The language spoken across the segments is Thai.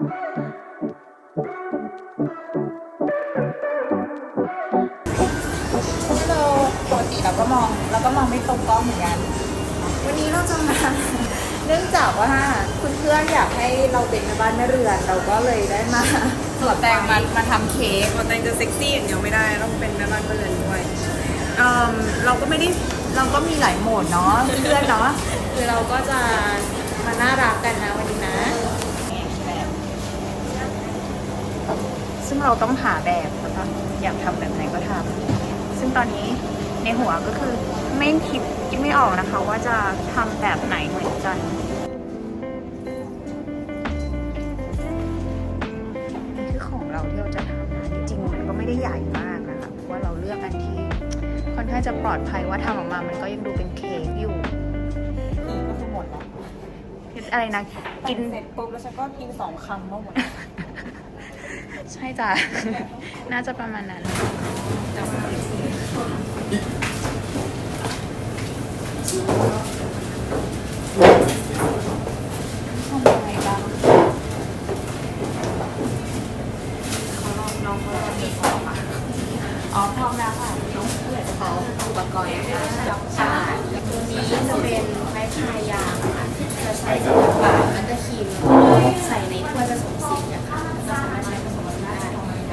เราปกติเราก็มองเราก็มองไม่ตรงกล้องเหมือนกัน วันนี้เราจะมา เนื่องจากว่าคุณเพื่อนอยากให้เราเป็นแม่บ้านแม่เรือน เราก็เลยได้มาสวดแต่งมามาทำเค้กตัวแต่งจะเซ็กซี่อย่างเดียวไม่ได้ต้องเป็นแม่บ้านเรือนด้วยเอิ่มเราก็ไม่ได้เราก็มีหลายโหมดเนาะเพื่อนๆเนาะคือเราก็จะมาน่ารักกันนะวันนี้นะ ซึ่งเราต้องหาแบบแล้วก็อยากทำแบบไหนก็ทำซึ่งตอนนี้ในหัวก็คือไม่คิดคิดไม่ออกนะคะ ว่าจะทำแบบไหนเหมือนกันนี่คือของเราที่เราจะทำนะจริงๆมันก็ไม่ได้ใหญ่มากนะคะเพราะว่าเราเลือกอันที่ค่อนข้างจะปลอดภัยว่าทำออกมามันก็ยังดูเป็นเค้กอยู่นี่ก็คือหมดแล้วอะไรนะกิน เสร็จปุ๊บแล้วฉันก็กินสองคำก็หมด ใช่จ้ะ น่าจะประมาณนั้นทำอะไรบ้างเขาลองน้องเขาลองมีของมาอ๋อพร้อมแล้วค่ะน้องเพื่อจะเขาอุปกรณ์นะคะใช่ตัวนี้จะเป็นไม้พายางค่ะจะใช้สำหรับบาดมันจะครีมใส่ในถ้วยผสมสีนะคะ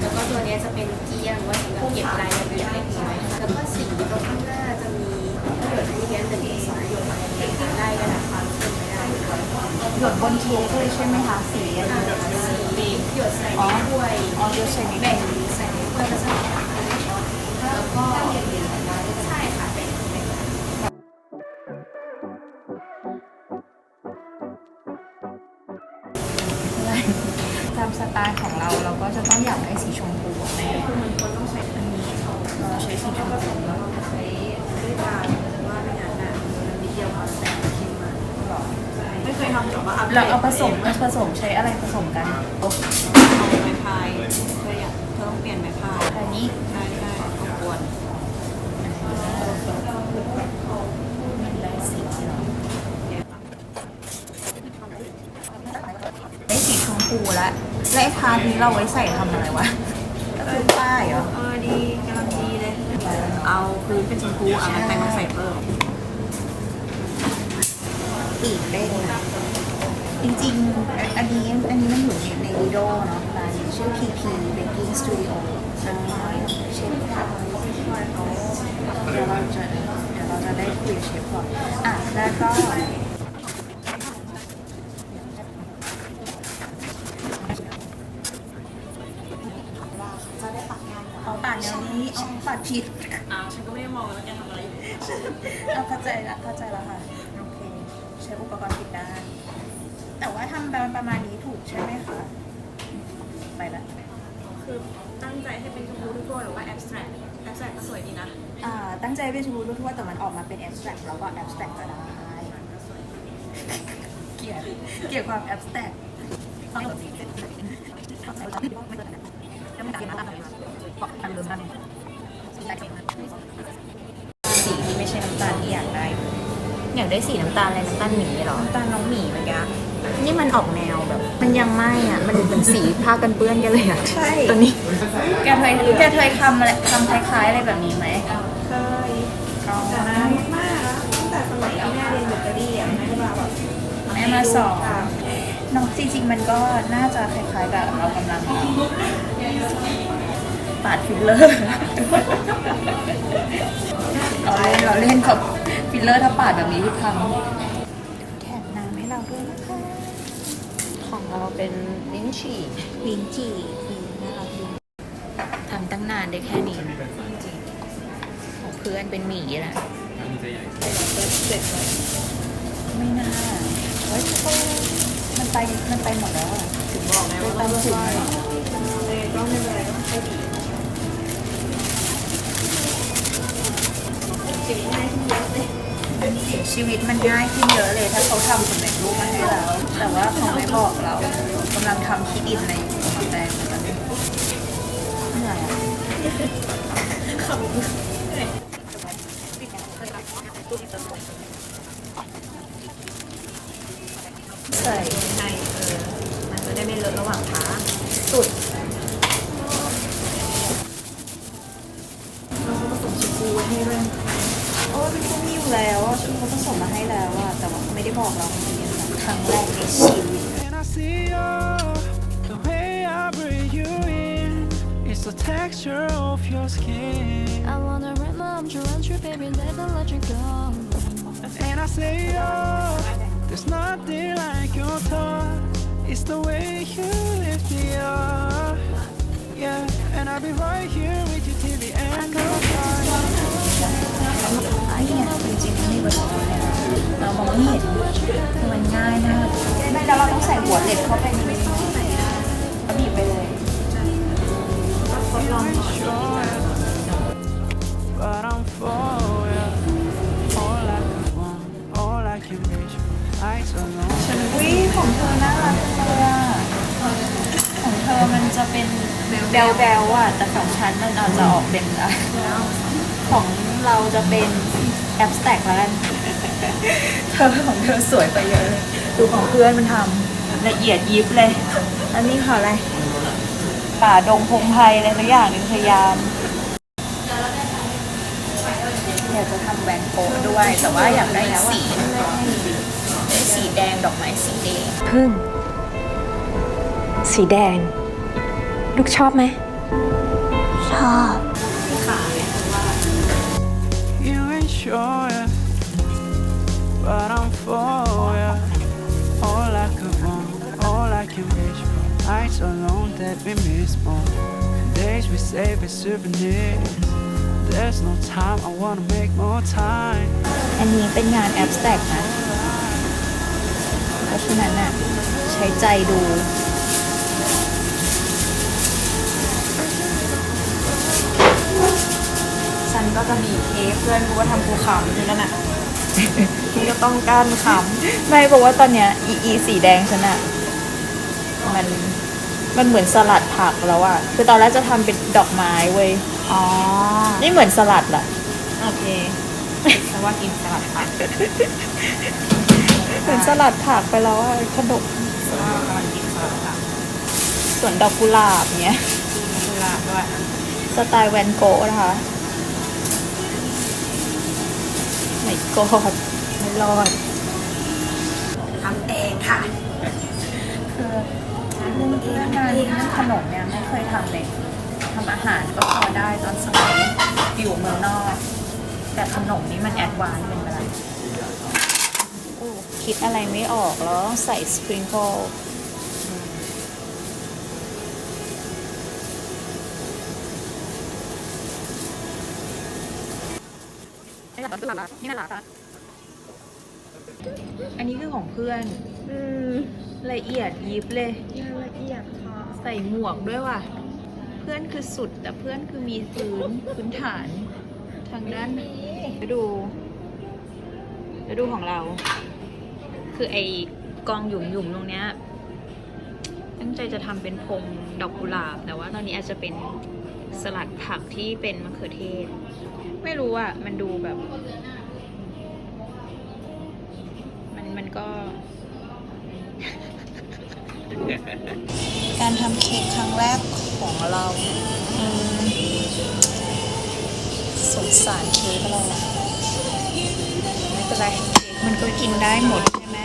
แล้วก็ตัวนี้จะเป็นเกียร์ไว้สำหรับเก็บรายละเอียดเล็กน้อยแล้วก็สีตรงข้างหน้าจะมีหยดที่เพียงหนึ่งสองหยดเด็กๆได้ระดับความเข้มไม่ได้หยดบนเค้กเลยใช่ไหมคะสีอะไรสีหยดใส่ในถ้วยอ๋อหยดใส่แบ่งใส่ในถ้วยก็จะแล้วก็ เราใช้สีชมพูแล้วเราใช้ด้วยกาวแต่ว่าไม่งั้นน่ะมันนิดเดียวพอแตกขึ้นมาหรอไม่เคยทำแต่ว่าอัพเราเอาผสมผสมใช้อะไรผสมกันเอาไม้พายเธออยากเธอต้องเปลี่ยนไม้พายอันนี้ใช่ใช่ก็ควรมันได้สีเหรอได้สีชมพูแล้วและไอ้พาร์ทนี้เราไว้ใส่ทำอะไรวะก็คือป้ายเหรอ เออดีกำลังดี เอาพื้นเป็นชมพูเอาไม้พายมาใส่เพิ่มปีเด้งนะจริงๆ อันนี้อันนี้มันอยู่ในในวิดีโอเนาะร้านนี้ชื่อ PP Baking Studio ใช่เชฟค่ะเดี๋ยวเราจะเดี๋ยวเราจะได้คุยเชฟก่อนอะแล้วก็ เอาปาดแนวนี้เอา ปาดผิดอ้าวฉันก็ไม่ได้มองแล้วแกทำอะไรอยู่เราเข้าใจละเข้าใจแล้วค่ะ โอเค ใช้อุปกรณ์ผิดด้าน แต่ว่าทำแบบประมาณนี้ถูกใช่ไหมคะ ไปละ คือตั้งใจให้เป็นชมพูทุกตัวหรือว่าแอบสแตรกแอบสแตรกก็สวยดีนะอ่า ตั้งใจเป็นชมพูทั่วๆแต่มันออกมาเป็น abstract แล้วก็ abstract ก็ได้เกลียดเกลียดความ abstract สีที่ไม่ใช่น้ำตาลที่อยากได้อยากได้สีน้ำตาลอะไรน้ำตาลหมีเหรอ น้ำตาลน้องหมีเมื่อกี้ นี่มันออกแนวแบบ มันยังไม่อะ มันเป็นสีผ้ากันเปื้อนกันเลยอะใช่ ตัวนี้ แกเคยแกเคยทำอะไรทำคล้ายๆอะไรแบบนี้ไหมเคยแต่นานมากแล้วตั้งแต่สมัยที่แม่เรียนเบเกอรี่อะแม่ก็มาแบบแม่มาสอนน้องจริงๆมันก็น่าจะคล้ายๆกับเรากำลัง ปาดฟิลเลอร์เราเล่นเราเล่นกับฟิลเลอร์ถ้าปาดแบบนี้ที่พังแถมน้ำให้เราด้วยนะคะ ของเราเป็นลิ้นฉี่ลิ้นจี่น่ารักดีทำตั้งนานได้แค่นี้จริงๆของเพื่อนเป็นหมีแหละเสร็จเลยไม่น่าเฮ้ยเขามันไปมันไปหมดแล้วอะถึงบอกไงว่าต้องค่อยๆเออก็ไม่เป็นไรต้องค่อยดี ชีวิตง่ายขึ้นเยอะเลยชีวิตมันง่ายขึ้นเยอะเลย ถ้าเขาทำสำเร็จรูปมาให้เรา แต่ว่าเขาไม่บอกเรากำลังทำคิดอินในแดงเหมือนกันเหนื่อยอะใส่ในเอบคุณ ครั้งแรกในชีวิต And I see you, the way I breathe you in. It's the texture of your skin. I wanna run arms around you, baby, never let you go. And I say, oh, there's nothing like your touch. It's the way you lift me up. Yeah, and I'll be right here with you till the end of time. ไอ้เนี่ยจริงๆมันมีเบอร์สองเลยนะเรามองไม่เห็นคือมันง่ายมากไม่แล้วเราต้องใส่หัวเหล็กเข้าไปในนี้แล้วบีบไปเลย But I'm for ya. All I could want, all I can reach. Eyes alone. วิของเธอน่ารักจังเลยอะของเธอมันจะเป็นแบลแบลอะแต่ของฉันมันอาจจะออกเป็นอะของเราจะเป็นแอบสแต็กแล้วกัน เธอของเธอสวยไปเยอะเลย ดูของเพื่อนมันทำละเอียดยิบเลย อันนี้ค่ะอะไร ป่าดงพงไพรอะไรสักอย่างหนึงพยายามอยากจะทำแหวนโปะด้วย แต่ว่าอยากได้สีได้สีแดงดอกไม้สีแดงพึ่ง สีแดง ลูกชอบไหม ชอบ You ain't sure, yeah. But I'm for ya. All I could want, all I can reach for. Nights alone that we miss more. Days we save as souvenirs. There's no time, I wanna make more time. อันนี้เป็นงานแอบสแต็กนะ เพราะฉะนั้นน่ะใช้ใจดู ฉันก็จะบีบเค้กเพื่อนรู้ว่าทำกูขำอยู่นั่นน่ะ พี่ก็ต้องการขำไม่บอกว่าตอนเนี้ยอีอีสีแดงฉันอะมันมันเหมือนสลัดผักแล้วอะคือตอนแรกจะทำเป็นดอกไม้เว้ยอ๋อ นี่เหมือนสลัดอะโอเคแต่ว่ากินสลัดผักเหมือนสลัดผักไปแล้วอะขนมว่ากำลังกินสลัดผักส่วนดอกกุหลาบเนี้ยกุหลาบด้วยสไตล์แวนโกะนะคะ กอดไม่รอดทำเองค่ะ คือเรื่องเรื่องงานเรื่องขนมเนี่ยไม่เคยทำเลยทำอาหารก็พอได้ตอนสมัยอยู่เมืองนอก แต่ขนมนี่มันแอดวานซ์เป็นไปแล้วอู้คิดอะไรไม่ออกแล้วต้องใส่สปริงเกิล นี่น่ารักนี่น่ารักอะอันนี้คือของเพื่อนละเอียดยิบเลยละเอียดค่ะใส่หมวกด้วยว่ะ เพื่อนคือสุดแต่เพื่อนคือมีพื้น พื้นฐานทางด้านไปดูไปดูของเรา คือไอ้กองหยุมหยุมๆตรงเนี้ยตั้งใจจะทำเป็นพงดอกกุหลาบ แต่ว่าตอนนี้อาจจะเป็นสลัดผักที่เป็นมะเขือเทศ ไม่รู้อะ มันดูแบบ มันมันก็ การทำเค้กครั้งแรกของเราอืมสงสารเค้กเราอะไม่เป็นไรเค้กมันก็กินได้หมดใช่ไหม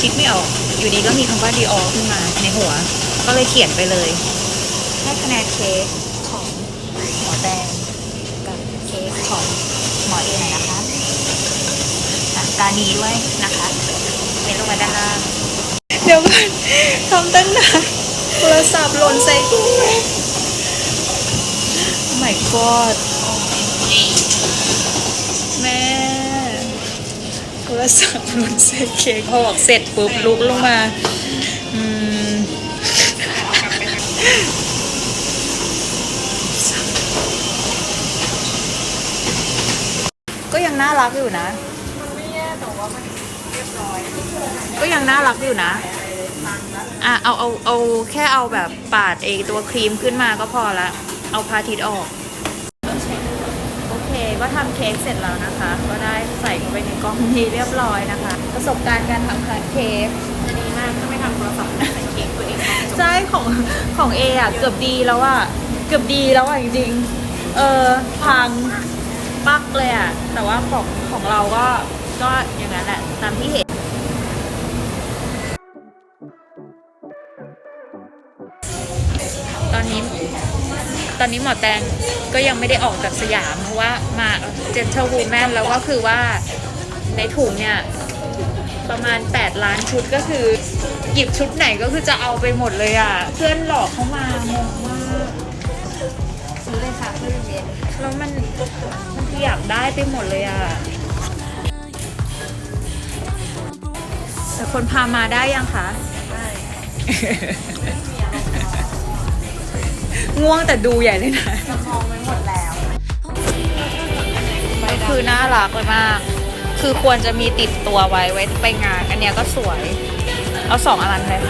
คิดไม่ออก อยู่ดีก็มีคำว่าดีออขึ้นมาในหัว ก็เลยเขียนไปเลย ให้คะแนนเค้กของหมอแดงกับเค้กของหมอเอ็นนะคะตานีด้วยนะคะเมนลงมาด้านล่างเดี๋ยวก่อนทำตั้งนานโทรศัพท์หล่นใส่กู my god แม่โทรศัพท์หล่นใส่เค้กพอบอกเสร็จปุ๊บลุกลงมา อืม ก็ยัง น่ารักอยู่นะ ก็ยังน่ารักอยู่นะ อะเอาเอาเอาแค่เอาแบบปาดเอตัวครีมขึ้นมาก็พอละ เอาพาทิตย์ออก โอเคก็ทำเค้กเสร็จแล้วนะคะ ก็ได้ใส่เข้าไปในกล่องนี้เรียบร้อยนะคะ ประสบการณ์การทำเค้ก จะดีมากถ้าไม่ทำโทรศัพท์ใส่เค้กตัวเองใช่ของของเออะเกือบดีแล้วอะเกือบดีแล้วอะจริงๆ เออพัง ปักเลยอะแต่ว่าของของเราก็ก็อย่างนั้นแหละตามที่เห็น ตอนนี้ตอนนี้หมอแตงก็ยังไม่ได้ออกจากสยาม เพราะว่ามาเจนเทอร์วูแมนแล้วก็คือว่าในถุงเนี่ย ประมาณ 8 ล้านชุดก็คือ หยิบชุดไหนก็คือจะเอาไปหมดเลยอะ เพื่อนหลอกเข้ามางงมาก ซื้อเลยค่ะเพื่อนเย็นแล้วมันมันอยากได้ไปหมดเลยอะแต่คนพามาได้ยังคะง่วงแต่ดูใหญ่เลยนะมองไว้หมดแล้วคือน่ารักเลยมาก คือควรจะมีติดตัวไว้ไว้ไปงาน อันเนี้ยก็สวย เอาสองอันเลย